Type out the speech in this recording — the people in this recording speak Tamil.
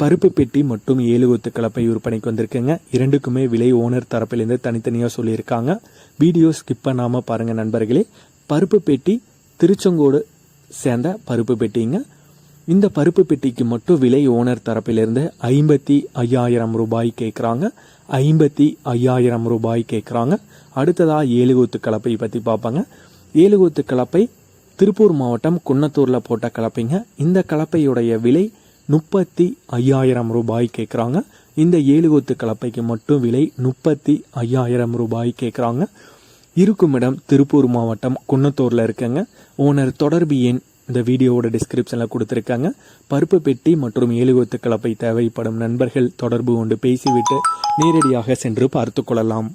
பருப்பு பெட்டி மற்றும் ஏழு ஒத்து கலப்பை விற்பனைக்கு வந்திருக்குங்க. இரண்டுக்குமே விலை ஓனர் தரப்பிலிருந்து தனித்தனியாக சொல்லியிருக்காங்க. வீடியோ ஸ்கிப் பண்ணாமல் பாருங்கள் நண்பர்களே. பருப்பு பெட்டி திருச்செங்கோடு சேர்ந்த பருப்பு பெட்டிங்க. இந்த பருப்பு பெட்டிக்கு மட்டும் விலை ஓனர் தரப்பிலிருந்து ஐம்பத்தி ஐயாயிரம் ரூபாய் கேட்குறாங்க ஐம்பத்தி ஐயாயிரம் ரூபாய் கேட்குறாங்க அடுத்ததாக ஏழுகூத்து கலப்பை பற்றி பார்ப்பாங்க ஏழுகூத்து கலப்பை திருப்பூர் மாவட்டம் குன்னத்தூரில் போட்ட கலப்பைங்க. இந்த கலப்பையுடைய விலை முப்பத்தி ஐயாயிரம் ரூபாய் கேட்குறாங்க இந்த ஏழுகூத்து கலப்பைக்கு மட்டும் விலை முப்பத்தி ஐயாயிரம் ரூபாய் கேட்குறாங்க இருக்கும் இடம் திருப்பூர் மாவட்டம் குன்னத்தூரில் இருக்கங்க. ஓனர் தொடர்பு எண் இந்த வீடியோவோட டிஸ்கிரிப்ஷனில் கொடுத்துருக்காங்க. பருப்பு பெட்டி மற்றும் ஏழுகூத்து கலப்பை தேவைப்படும் நண்பர்கள் தொடர்பு கொண்டு பேசிவிட்டு நேரடியாக சென்று பார்த்து கொள்ளலாம்.